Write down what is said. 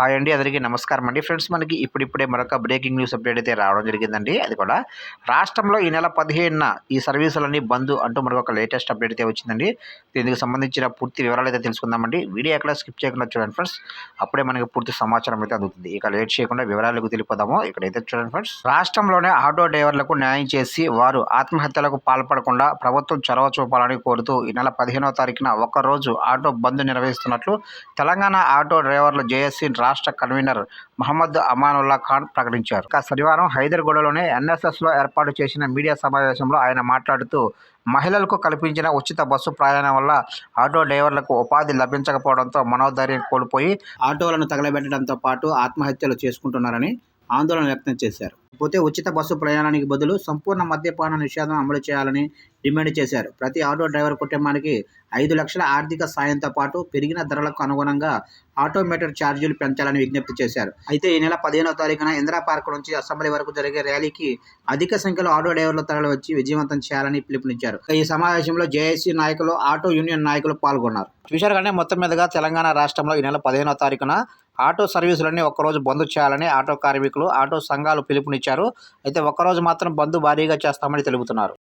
Hi అండి అందరికీ నమస్కారం అండి. ఫ్రెండ్స్ మనకి ఇప్పుడిప్పుడే మరొక బ్రేకింగ్ న్యూస్ అప్డేట్ అయితే రావడం జరిగిందండి. అది కూడా రాష్ట్రంలో ఈ నెల పదిహేనున ఈ సర్వీసులన్నీ బంద్ అంటూ మనకు ఒక లేటెస్ట్ అప్డేట్ అయితే వచ్చిందండి. దీనికి సంబంధించిన పూర్తి వివరాలు అయితే తెలుసుకుందామండి. వీడియో ఎక్కడ స్కిప్ చేయకుండా చూడండి ఫ్రెండ్స్. అప్పుడే మనకి పూర్తి సమాచారం అయితే అందుతుంది. ఇక లేట్ చేయకుండా వివరాలకు తెలిపోదాము. ఇక్కడైతే చూడండి ఫ్రెండ్స్. రాష్ట్రంలోనే ఆటో డ్రైవర్లకు న్యాయం చేసి వారు ఆత్మహత్యలకు పాల్పడకుండా ప్రభుత్వం చొరవ చూపాలని కోరుతూ ఈ నెల పదిహేనవ తారీఖున ఒక్కరోజు ఆటో బంద్ నిర్వహిస్తున్నట్లు తెలంగాణ ఆటో డ్రైవర్లు జేఎస్సీ రాష్ట్ర కన్వీనర్ మహమ్మద్ అమానుల్లా ఖాన్ ప్రకటించారు. శనివారం హైదర్గూడలోనే ఎన్ఎస్ఎస్లో ఏర్పాటు చేసిన మీడియా సమావేశంలో ఆయన మాట్లాడుతూ మహిళలకు కల్పించిన ఉచిత బస్సు ప్రయాణం వల్ల ఆటో డ్రైవర్లకు ఉపాధి లభించకపోవడంతో మనోధైర్యం కోల్పోయి ఆటోలను తగలబెట్టడంతో పాటు ఆత్మహత్యలు చేసుకుంటున్నారని ఆందోళన వ్యక్తం చేశారు. పోతే ఉచిత బస్సు ప్రయాణానికి బదులు సంపూర్ణ మద్యపాన నిషేధం అమలు చేయాలని డిమాండ్ చేశారు. ప్రతి ఆటో డ్రైవర్ కుటుంబానికి ఐదు లక్షల ఆర్థిక సాయంతో పాటు పెరిగిన ధరలకు అనుగుణంగా ఆటోమేటెడ్ ఛార్జీలు పెంచాలని విజ్ఞప్తి చేశారు. అయితే ఈ నెల పదిహేనవ తారీఖున ఇందిరా పార్క్ నుంచి అసెంబ్లీ వరకు జరిగే ర్యాలీకి అధిక సంఖ్యలో ఆటో డ్రైవర్లు తరలి వచ్చి విజయవంతం చేయాలని పిలుపునిచ్చారు. ఈ సమావేశంలో జేఏసీ నాయకులు ఆటో యూనియన్ నాయకులు పాల్గొన్నారు. చూశారు కానీ మొత్తం మీదుగా తెలంగాణ రాష్ట్రంలో ఈ నెల పదిహేనవ తారీఖున ఆటో సర్వీసులన్నీ ఒక్కరోజు బంద్ చేయాలని ఆటో కార్మికులు ఆటో సంఘాలు పిలుపునిచ్చారు. అయితే ఒక్కరోజు మాత్రం బంద్ భారీగా చేస్తామని తెలుపుతున్నారు.